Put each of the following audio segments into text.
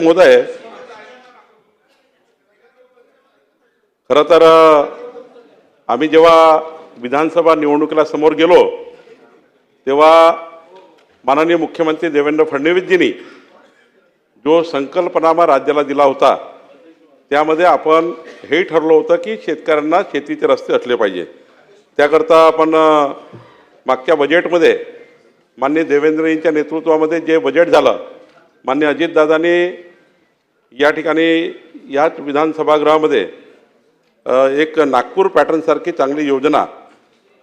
महोदय खर तर आम्ही जेव्हा विधानसभा निवडणुकीला समोर गेलो तेव्हा माननीय मुख्यमंत्री देवेंद्र फडणवीसजींनी जो संकल्पनामा राज्याला दिला होता त्यामध्ये आपण हे ठरलं होतं की शेतकऱ्यांना शेतीचे रस्ते असले पाहिजे. त्याकरता आपण मागच्या बजेटमध्ये मान्य देवेंद्रजींच्या नेतृत्वामध्ये जे बजेट झालं मान्य अजितदादांनी या ठिकाणी याच विधानसभागृहामध्ये एक नागपूर पॅटर्नसारखी चांगली योजना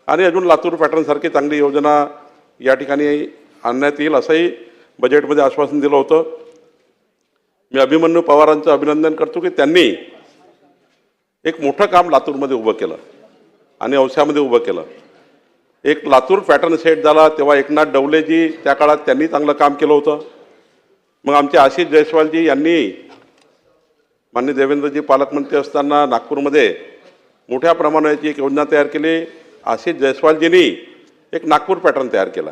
आणि अजून लातूर पॅटर्नसारखी चांगली योजना या ठिकाणी आणण्यात येईल असंही बजेटमध्ये आश्वासन दिलं होतं. मी अभिमन्यू पवारांचं अभिनंदन करतो की त्यांनी एक मोठं काम लातूरमध्ये उभं केलं आणि औस्यामध्ये उभं केलं. एक लातूर पॅटर्न सेट झाला तेव्हा एकनाथ डवलेजी त्या काळात त्यांनी चांगलं काम केलं होतं. मग आमचे आशिष जयस्वालजी यांनी मान्य देवेंद्रजी पालकमंत्री असताना नागपूरमध्ये मोठ्या प्रमाणाची एक योजना तयार केली. आशिष जयस्वालजींनी एक नागपूर पॅटर्न तयार केला.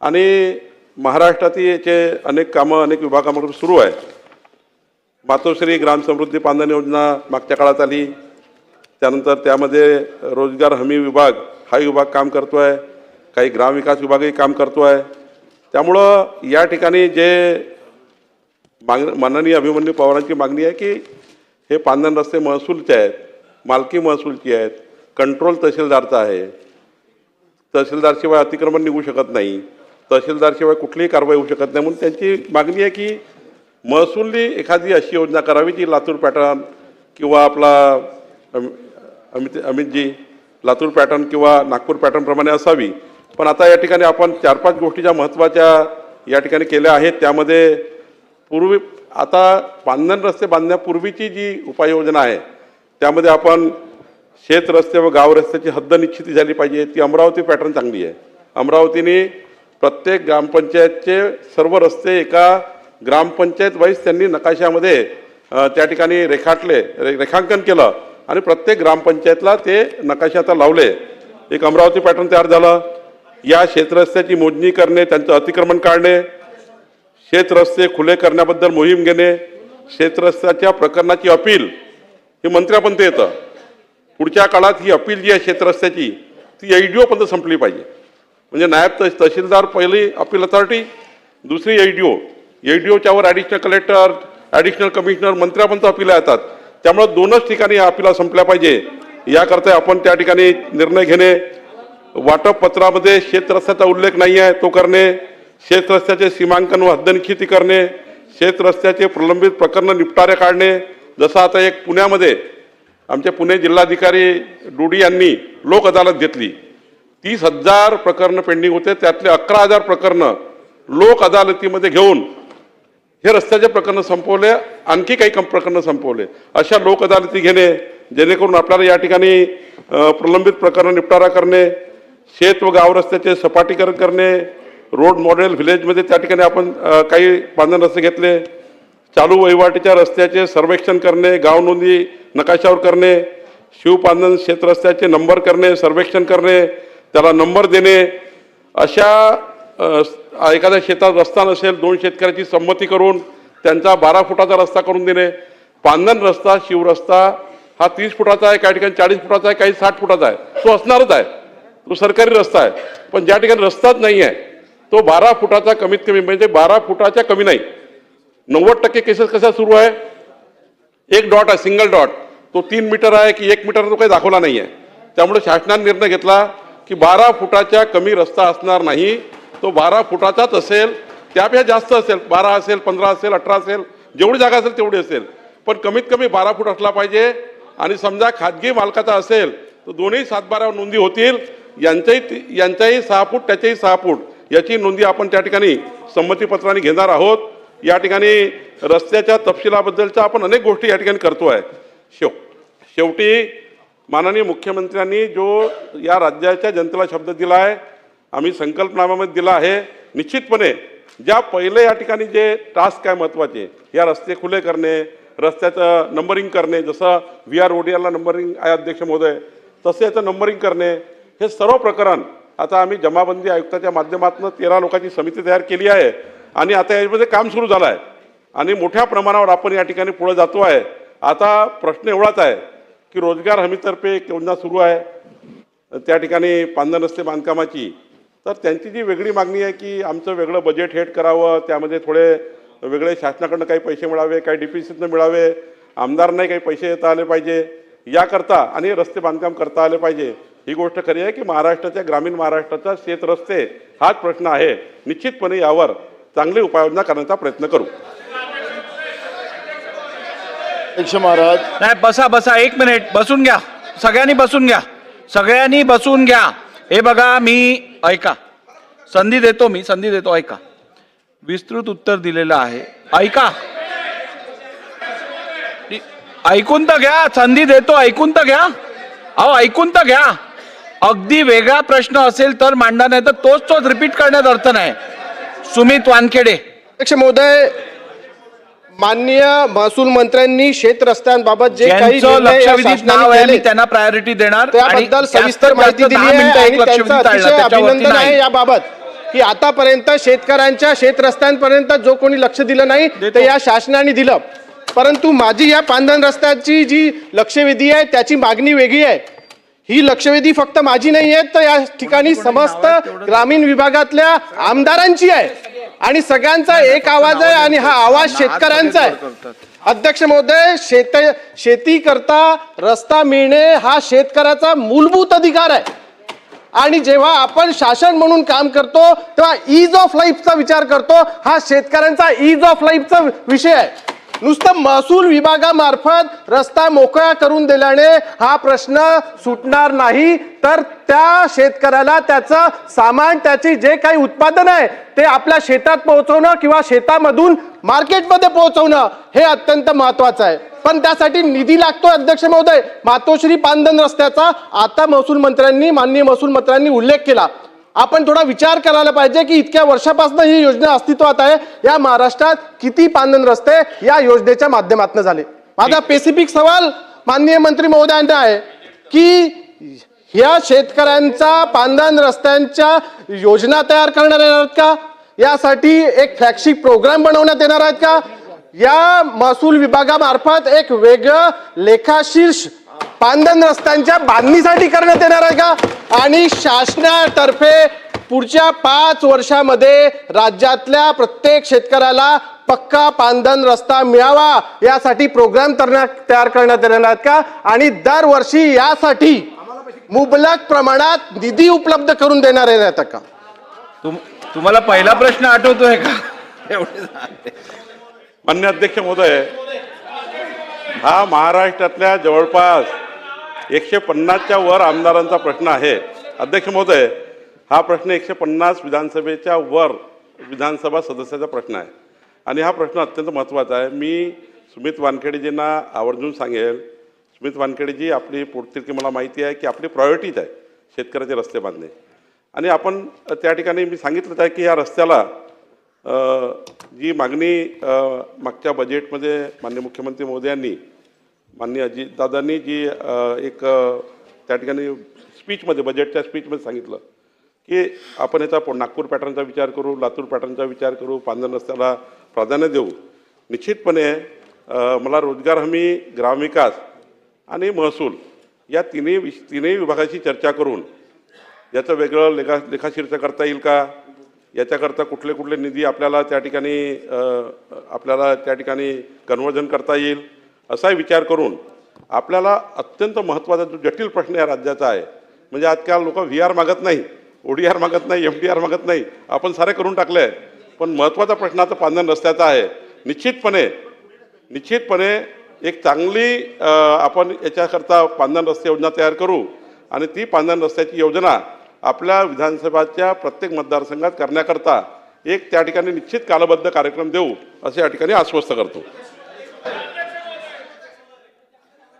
आणि महाराष्ट्रातील याचे अनेक कामं अनेक विभागामधून सुरू आहे मातोश्री ग्रामसमृद्धी पानधन योजना मागच्या काळात आली. त्यानंतर त्यामध्ये रोजगार हमी विभाग हा विभाग काम करतो आहे काही ग्रामविकास विभागही काम करतो आहे त्यामुळं या ठिकाणी जे माग माननीय अभिमन्यू पवारांची मागणी आहे की हे पांधन रस्ते महसूलचे आहेत मालकी महसूलची आहेत कंट्रोल तहसीलदारचा आहे. तहसीलदारशिवाय अतिक्रमण निघू शकत नाही तहसीलदारशिवाय कुठलीही कारवाई होऊ शकत नाही म्हणून त्यांची मागणी आहे की महसूलनी एखादी अशी योजना करावी जी लातूर पॅटर्न किंवा आपला अमित अमितजी लातूर पॅटर्न किंवा नागपूर पॅटर्नप्रमाणे असावी. पण आता या ठिकाणी आपण चार पाच गोष्टी ज्या महत्त्वाच्या या ठिकाणी केल्या आहेत त्यामध्ये पूर्वी आता बांधण रस्ते बांधण्यापूर्वीची जी उपाययोजना आहे त्यामध्ये आपण शेत रस्ते व गाव रस्त्याची हद्द निश्चिती झाली पाहिजे ती अमरावती पॅटर्न चांगली आहे. अमरावतीने प्रत्येक ग्रामपंचायतचे सर्व रस्ते एका ग्रामपंचायत वाईज त्यांनी नकाशामध्ये त्या ठिकाणी रेखाटले रे रेखांकन केलं आणि प्रत्येक ग्रामपंचायतला ते नकाशे आता लावले. एक अमरावती पॅटर्न तयार झालं. या शेतरस्त्याची मोजणी करणे त्यांचं अतिक्रमण काढणे शेतरस्ते खुले करण्याबद्दल मोहीम घेणे शेतरस्त्याच्या प्रकरणाची अपील हे मंत्र्यापर्यंत येतं. पुढच्या काळात ही अपील जी आहे शेतरस्त्याची ती ई डी ओपर्यंत संपली पाहिजे. म्हणजे नायब तह तहसीलदार पहिली अपील अथॉरिटी दुसरी E D O E D ओच्यावर additional collector additional commissioner मंत्र्यापर्यंत अपिला येतात. त्यामुळं दोनच ठिकाणी या अपिला संपल्या पाहिजे. याकरता आपण त्या ठिकाणी निर्णय घेणे. वाटप पत्रामध्ये शेतरस्त्याचा उल्लेख नाही आहे तो करणे. शेतरस्त्याचे सीमांकन व हद्दनिश्चिती करणे शेतरस्त्याचे प्रलंबित प्रकरण निपटारे काढणे जसं आता एक पुण्यामध्ये आमचे पुणे जिल्हाधिकारी डुडी यांनी लोक अदालत घेतली. तीस हजार प्रकरणं पेंडिंग होते त्यातले अकरा हजार प्रकरणं लोक अदालतीमध्ये घेऊन हे रस्त्याचे प्रकरण संपवले आणखी काही कम प्रकरणं संपवले. अशा लोक अदालती घेणे जेणेकरून आपल्याला या ठिकाणी प्रलंबित प्रकरण निपटारा करणे शेत व गाव रस्त्याचे सपाटीकरण करणे रोड मॉडेल व्हिलेजमध्ये त्या ठिकाणी आपण काही बांधण रस्ते घेतले. चालू वहिवाटीच्या रस्त्याचे सर्वेक्षण करणे गाव नोंदी नकाशावर करणे शिवपांधन शेत नंबर करणे सर्वेक्षण करणे त्याला नंबर देणे. अशा एखाद्या शेतात रस्ता नसेल दोन शेतकऱ्याची संमती करून त्यांचा बारा फुटाचा रस्ता करून देणे. पांधन रस्ता शिवरस्ता हा तीस फुटाचा आहे काही ठिकाणी चाळीस फुटाचा आहे काही साठ फुटाचा आहे. तो असणारच आहे. तो सरकारी रस्ता आहे. पण ज्या ठिकाणी रस्ताच नाही आहे तो बारा फुटाचा कमीत कमी म्हणजे बारा फुटाच्या कमी नाही. नव्वद टक्के केसेस कशा सुरू आहे? एक डॉट आहे सिंगल डॉट. तो तीन मीटर आहे की एक मीटर तो काही दाखवला नाही आहे त्यामुळे शासनाने निर्णय घेतला की बारा फुटाच्या कमी रस्ता असणार नाही. तो बारा फुटाचाच असेल त्यापेक्षा जास्त असेल बारा असेल पंधरा असेल अठरा असेल जेवढी जागा असेल तेवढी असेल. पण कमीत कमी बारा फूट असला पाहिजे आणि समजा खाजगी मालकाचा असेल तर दोन्ही सातबारावर नोंदी होतील. यांच्याही ती- यांच्याही सहा फूट त्याच्याही सहा फूट. याची नोंदी आपण त्या ठिकाणी संमतीपत्राने घेणार आहोत. या ठिकाणी रस्त्याच्या तपशिलाबद्दलच्या आपण अनेक गोष्टी या ठिकाणी करतो आहे. शेव शेवटी माननीय मुख्यमंत्र्यांनी जो या राज्याच्या जनतेला शब्द दिला आहे आम्ही संकल्पनाम्यामध्ये दिला आहे निश्चितपणे ज्या पहिले या ठिकाणी जे टास्क आहे महत्त्वाचे या रस्ते खुले करणे रस्त्याचं नंबरिंग करणे जसं व्ही आर ओडियाला नंबरिंग आहे अध्यक्ष महोदय तसे याचं नंबरिंग करणे हे सर्व प्रकरण आता आम्ही जमाबंदी आयुक्ताच्या माध्यमातून तेरा लोकांची समिती तयार केली आहे आणि आता याच्यामध्ये काम सुरू झालं आहे. आणि मोठ्या प्रमाणावर आपण या ठिकाणी पुढे जातो आहे. आता प्रश्न एवढाच आहे की रोजगार हमीतर्फे एक योजना सुरू आहे. त्या ठिकाणी पांदन रस्ते बांधकामाची. तर त्यांची जी वेगळी मागणी आहे की आमचं वेगळं बजेट हेट करावं त्यामध्ये थोडे वेगळे शासनाकडनं काही पैसे मिळावे काही डी पी सीतनं मिळावे आमदारांनाही काही पैसे येता आले पाहिजे. याकरता आणि रस्ते बांधकाम करता आले पाहिजे. ही गोष्ट खरी आहे की महाराष्ट्राच्या ग्रामीण महाराष्ट्राचा शेत रस्ते हाच प्रश्न आहे. निश्चितपणे यावर चांगली उपाययोजना करण्याचा प्रयत्न करू. अध्यक्ष महाराज. नाही बसा बसा. एक मिनिट. बसून घ्या. सगळ्यांनी बसून घ्या. सगळ्यांनी बसून घ्या. हे बघा मी ऐका. संधी देतो मी संधी देतो ऐका. विस्तृत उत्तर दिलेलं आहे. ऐका. ऐकून तर घ्या. संधी देतो ऐकून तर घ्या. अहो ऐकून तर घ्या. अगदी वेगळा प्रश्न असेल तर मांडा नाही तर तोच तोच रिपीट करण्यात अर्थ नाही सुमित वानखेडे अध्यक्ष महोदय माननीय महसूल मंत्र्यांनी शेत रस्त्यांबाबत जे काही त्यांना प्रायोरिटी देणार त्याबद्दल सविस्तर माहिती दिली आहे अभिनंदन. आहे याबाबत की आतापर्यंत शेतकऱ्यांच्या शेत रस्त्यांपर्यंत जो कोणी लक्ष दिलं नाही देतो. ते या शासनाने दिलं परंतु माझी या पांधन रस्त्याची जी लक्षवेधी आहे त्याची मागणी वेगळी आहे ही लक्षवेधी फक्त माझी नाही आहे तर या ठिकाणी समस्त ग्रामीण विभागातल्या आमदारांची आहे. आणि सगळ्यांचा एक आवाज आहे आणि हा आवाज शेतकऱ्यांचा आहे. अध्यक्ष महोदय शेत शेती करता रस्ता मिळणे हा शेतकऱ्याचा मूलभूत अधिकार आहे. आणि जेव्हा आपण शासन म्हणून काम करतो तेव्हा इज ऑफ लाईफचा विचार करतो. हा शेतकऱ्यांचा इज ऑफ लाईफचा विषय आहे. नुसतं महसूल विभागामार्फत रस्ता मोकळा करून दिल्याने हा प्रश्न सुटणार नाही. तर त्या शेतकऱ्याला त्याचं सामान त्याची जे काही उत्पादन आहे ते आपल्या शेतात पोहोचवणं किंवा शेतामधून मार्केटमध्ये पोहोचवणं हे अत्यंत महत्वाचं आहे. पण त्यासाठी निधी लागतो अध्यक्ष महोदय. मातोश्री पांदन रस्त्याचा आता महसूल मंत्र्यांनी माननीय महसूल मंत्र्यांनी उल्लेख केला. आपण थोडा विचार करायला पाहिजे की इतक्या वर्षापासून ही योजना अस्तित्वात आहे. या महाराष्ट्रात किती पानन रस्ते या योजनेच्या माध्यमातून झाले? माझा स्पेसिफिक सवाल माननीय मंत्री महोदयांना आहे की ह्या शेतकऱ्यांचा पानदान रस्त्यांच्या योजना तयार करणार आहेत का? यासाठी एक फ्लॅगशिप प्रोग्राम बनवण्यात येणार आहेत का? या महसूल विभागामार्फत एक वेगळं लेखाशीर्ष पांदन रस्त्यांच्या बांधणीसाठी करण्यात येणार आहे का? आणि शासनातर्फे पुढच्या पाच वर्षामध्ये राज्यातल्या प्रत्येक शेतकऱ्याला पक्का पांदन रस्ता मिळावा यासाठी प्रोग्राम तयार करण्यात येणार आहेत का? आणि दरवर्षी यासाठी मुबलक प्रमाणात निधी उपलब्ध करून देणार आहेत का? तुम तुम्हाला पहिला प्रश्न आठवतोय का. मान्य अध्यक्ष महोदय हा महाराष्ट्रातल्या जवळपास एकशे पन्नासच्या वर आमदारांचा प्रश्न आहे. अध्यक्ष महोदय हा प्रश्न एकशे पन्नास विधानसभेच्या वर विधानसभा सदस्याचा प्रश्न आहे. आणि हा प्रश्न अत्यंत महत्त्वाचा आहे. मी सुमित वानखेडेजींना आवर्जून सांगेल. सुमित वानखेडेजी आपली पोटतिरकी मला माहिती आहे की आपली प्रायोरिटीज आहे शेतकऱ्याचे रस्ते बांधणे. आणि आपण त्या ठिकाणी मी सांगितलंच आहे की या रस्त्याला जी मागणी मागच्या बजेटमध्ये माननीय मुख्यमंत्री मोदयांनी माननीय अजितदादांनी जी एक त्या ठिकाणी स्पीचमध्ये बजेटच्या स्पीचमध्ये सांगितलं की आपण याचा नागपूर पॅटर्नचा विचार करू लातूर पॅटर्नचा विचार करू पांढर रस्त्याला प्राधान्य देऊ. निश्चितपणे मला रोजगार हमी ग्रामविकास आणि महसूल या तिन्ही विष तिन्ही विभागाशी चर्चा करून याचं वेगळं लेखा लेखाशीर्ष करता येईल का? याच्याकरता कुठले कुठले निधी आपल्याला त्या ठिकाणी आपल्याला त्या ठिकाणी कन्वर्जन करता येईल? असाही विचार करून आपल्याला अत्यंत महत्त्वाचा जो जटिल प्रश्न या राज्याचा आहे म्हणजे आजकाल लोक व्ही आर मागत नाही ओ डी आर मागत नाही एम डी आर मागत नाही आपण सारे करून टाकले आहे पण महत्त्वाचा प्रश्न आता पांधन रस्त्याचा आहे. निश्चितपणे निश्चितपणे एक चांगली आपण याच्याकरता पांधन रस्ते योजना तयार करू आणि ती पांधन रस्त्याची योजना आपल्या विधानसभाच्या प्रत्येक मतदारसंघात करण्याकरता एक त्या ठिकाणी निश्चित कालबद्ध कार्यक्रम देऊ असे या ठिकाणी आश्वस्त करतो.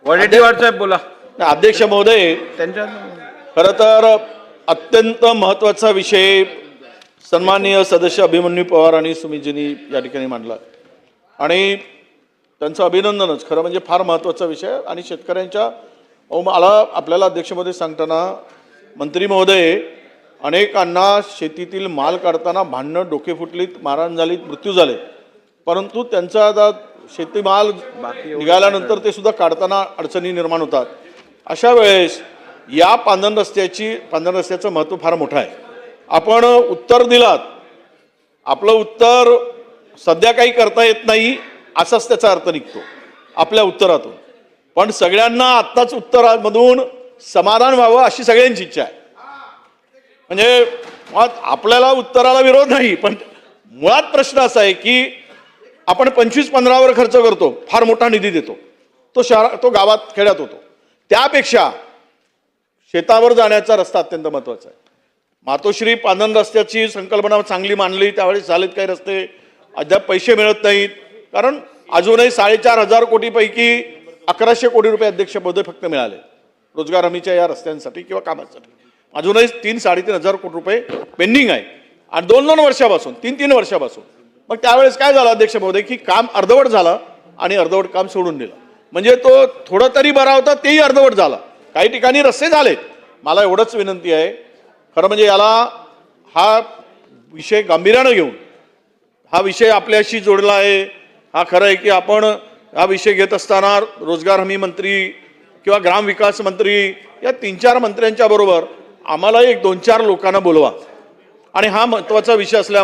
वडेट्टीवार साहेब बोला अध्यक्ष महोदय त्यांच्या खरं तर अत्यंत महत्त्वाचा विषय सन्माननीय सदस्य अभिमन्यू पवार आणि सुमितजींनी या ठिकाणी मांडला आणि त्यांचं अभिनंदनच खरं म्हणजे फार महत्त्वाचा विषय. आणि शेतकऱ्यांच्या मला आपल्याला अध्यक्ष महोदय सांगताना मंत्री महोदय अनेकांना शेतीतील माल काढताना भांडणं डोके फुटलीत मारहाण झालीत मृत्यू झाले परंतु त्यांचा आता शेतीमाल निघाल्यानंतर ते सुद्धा काढताना अडचणी निर्माण होतात. अशा वेळेस या पांधन रस्त्याची पांधन रस्त्याचं महत्त्व फार मोठं आहे. आपण उत्तर दिलात. आपलं उत्तर सध्या काही करता येत नाही असाच त्याचा अर्थ निघतो आपल्या उत्तरातून. पण सगळ्यांना आत्ताच उत्तरामधून समाधान व्हावं अशी सगळ्यांची इच्छा आहे. म्हणजे मुळात आपल्याला उत्तराला विरोध नाही पण मुळात प्रश्न असा आहे की आपण पंचवीस पंधरावर खर्च करतो फार मोठा निधी देतो. तो शहरा तो गावात खेड्यात होतो. त्यापेक्षा शेतावर जाण्याचा रस्ता अत्यंत महत्त्वाचा आहे. मातोश्री पानन रस्त्याची संकल्पना चांगली मांडली त्यावेळेस झालेत काही रस्ते. अद्याप पैसे मिळत नाहीत. कारण अजूनही साडेचार हजार कोटीपैकी अकराशे कोटी रुपये अध्यक्षपद फक्त मिळाले. रोजगार हमीच्या या रस्त्यांसाठी किंवा कामासाठी. अजूनही तीन साडेतीन हजार कोटी रुपये पेंडिंग आहे. आणि दोन दोन वर्षापासून तीन तीन वर्षापासून मग त्यावेळेस काय झालं अध्यक्ष महोदय की काम अर्धवट झालं आणि अर्धवट काम सोडून दिलं. म्हणजे तो थोडं तरी बरा होता तेही अर्धवट झाला. काही ठिकाणी रस्ते झालेत. मला एवढंच विनंती आहे. खरं म्हणजे याला हा विषय गांभीर्यानं घेऊन हा विषय आपल्याशी जोडला आहे. हा खरं आहे की आपण हा विषय घेत असताना रोजगार हमी मंत्री किंवा ग्रामविकास मंत्री या तीन चार मंत्र्यांच्या बरोबर आम्हाला एक दोन चार लोकांना बोलवा. आणि हा महत्त्वाचा विषय असल्यामुळे